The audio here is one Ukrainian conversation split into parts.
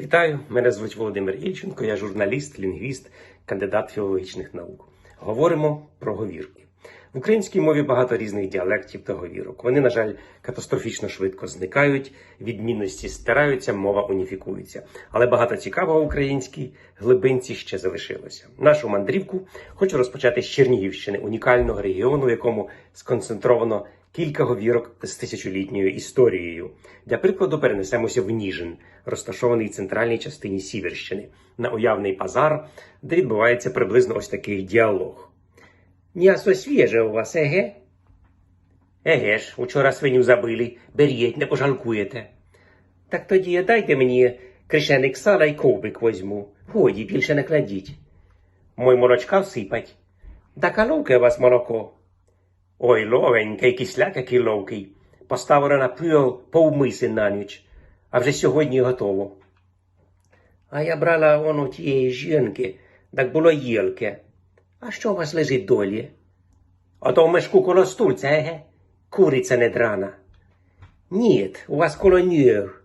Вітаю, мене звуть Володимир Ільченко, я журналіст, лінгвіст, кандидат філологічних наук. Говоримо про говірки. В українській мові багато різних діалектів та говірок. Вони, на жаль, катастрофічно швидко зникають, відмінності стираються, мова уніфікується. Але багато цікавого в українській глибинці ще залишилося. Нашу мандрівку хочу розпочати з Чернігівщини, унікального регіону, в якому сконцентровано кілька говірок з тисячолітньою історією. Для прикладу перенесемося в Ніжин, розташований в центральній частині Сіверщини, на уявний базар, де відбувається приблизно ось такий діалог. М'ясо свіже у вас, еге? Еге ж, учора свиню забили, беріть, не пожалкуєте. Так тоді дайте мені кришеник сала й ковбик возьму. Годі, більше не кладіть. Мой молочка всипать. Да каловке у вас молоко. Ой, ловеньке, й кисляк який ловкий. Поставила на пил повмиси на ніч, а вже сьогодні готово. А я брала он у тієї жінки, так було їлке. А що у вас лежить долі? А то в мешку коло стульця, еге? Куриця недрана. Ні, у вас коло ніг.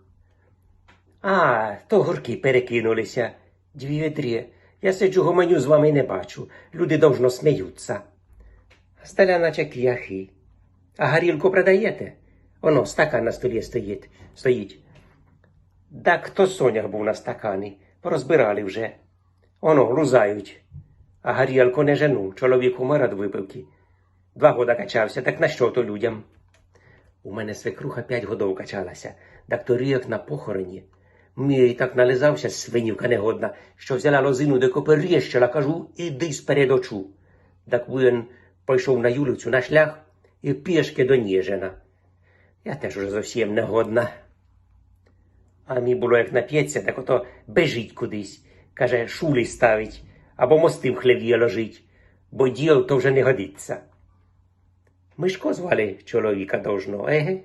А, то гурки перекинулися. Дві ведрі. Я сиджу гомоню з вами не бачу. Люди довжно сміються. Стеля наче кляхи. А горілку продаєте? Оно, стакан на столі стоїть. стоїть. Так то сонях був на стакані. Порозбирали вже. Оно, лузають. А горілку не жену, чоловік умер від випивки. Два года качався, так на що то людям? У мене свекруха п'ять годов качалася, так то рік на похороні. Мій так нализався, свинівка негодна, що взяла лозину до коперєщила, кажу, іди сперед очу. Так він пойшов на юлицю на шлях і пішки до Ніжина. Я теж уже зовсім негодна. А мій було як нап'ється, так ото бежить кудись. Каже, шулі ставить або мости в хлеві ложить, бо діл то вже не годиться. Мишко звали чоловіка должно, еге?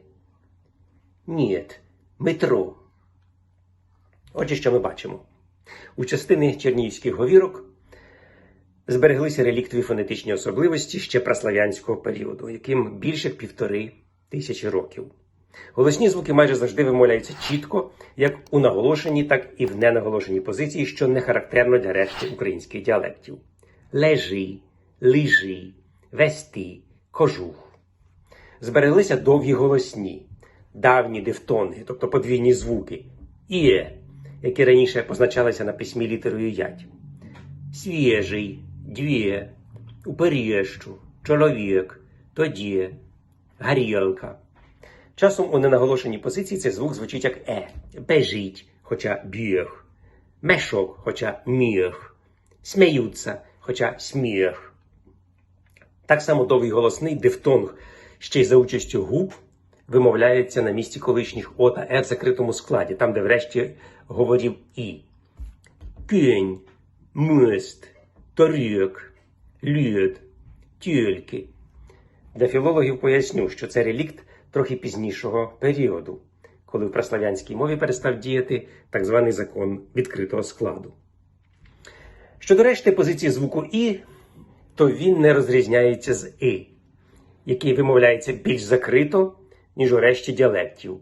Ніт, Митро. Отже, що ми бачимо. У частини чернігівських говірок збереглися реліктові фонетичні особливості ще праслав'янського періоду, яким більше півтори тисячі років. Голосні звуки майже завжди вимовляються чітко, як у наголошеній, так і в ненаголошеній позиції, що не характерно для решти українських діалектів. Лежи, лижи, вести, кожух. Збереглися довгі голосні, давні дифтонги, тобто подвійні звуки, іє, які раніше позначалися на письмі літерою ять. Свіжий, двіє, уперіщу, чоловік, тоді, гарілка. Часом у ненаголошеній позиції цей звук звучить як е, бежить, хоча біг, мешок, хоча міг, сміються, хоча сміх. Так само довгий голосний дифтонг, ще й за участю губ, вимовляється на місці колишніх О та Е в закритому складі, там, де врешті говорів І. Кінь, мист, торік, лід, тільки. Для філологів поясню, що це релікт трохи пізнішого періоду, коли в праслав'янській мові перестав діяти так званий закон відкритого складу. Щодо решти позиції звуку І, то він не розрізняється з І, який вимовляється більш закрито, ніж у решті діалектів.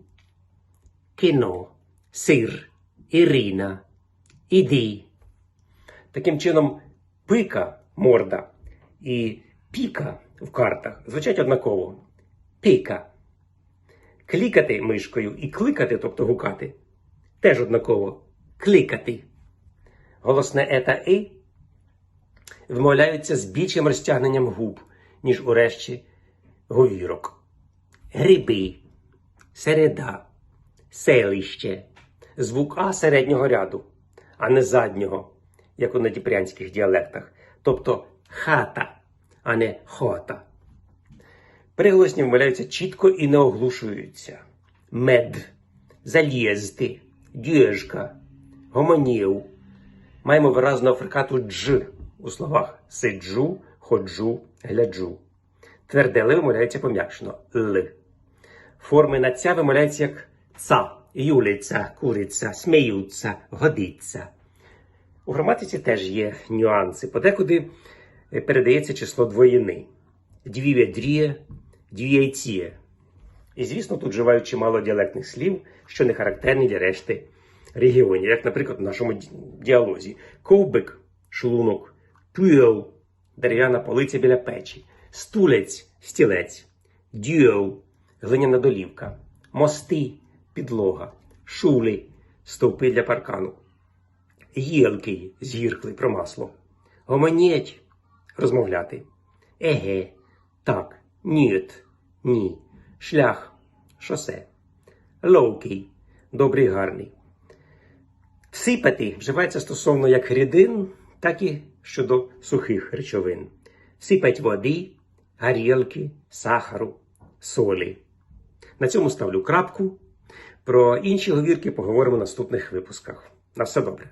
Кіно, сир, Ірина, іди. Таким чином, пика морда і піка в картах звучать однаково. Пика. Клікати мишкою і кликати, тобто гукати, теж однаково. Кликати. Голосне е та и вимовляються з більшим розтягненням губ, ніж у решті говірок. Гриби, середа, селище, звук А середнього ряду, а не заднього, як у надіпрянських діалектах, тобто хата, а не хота. Приголосні вимовляються чітко і не оглушуються. Мед, залізти, діжка, гомонів. Маємо виразну африкату дж у словах сиджу, ходжу, гляджу. Тверде ли вимовляється пом'якшено л. Форми на ця вимовляються як ца, юлиця, куриця, сміються, годиться. У граматиці теж є нюанси. Подекуди е, передається число двоїни. Дві ведріє, дві яйціє. І, звісно, тут вживають чимало діалектних слів, що не характерні для решти регіоні, як, наприклад, в нашому діалозі: ковбик, шлунок, пюел, дерев'яна полиця біля печі, стулець, стілець, дюел, глиняна долівка, мости, підлога, шулі, стовпи для паркану, гілки, згіркли про масло, гомонєть, розмовляти, еге, так, ніт, ні, шлях, шосе, ловкий, добрий, гарний. Всипати вживається стосовно як рідин, так і щодо сухих речовин. Сипать води, гарілки, сахару, солі. На цьому ставлю крапку. Про інші говірки поговоримо в наступних випусках. На все добре.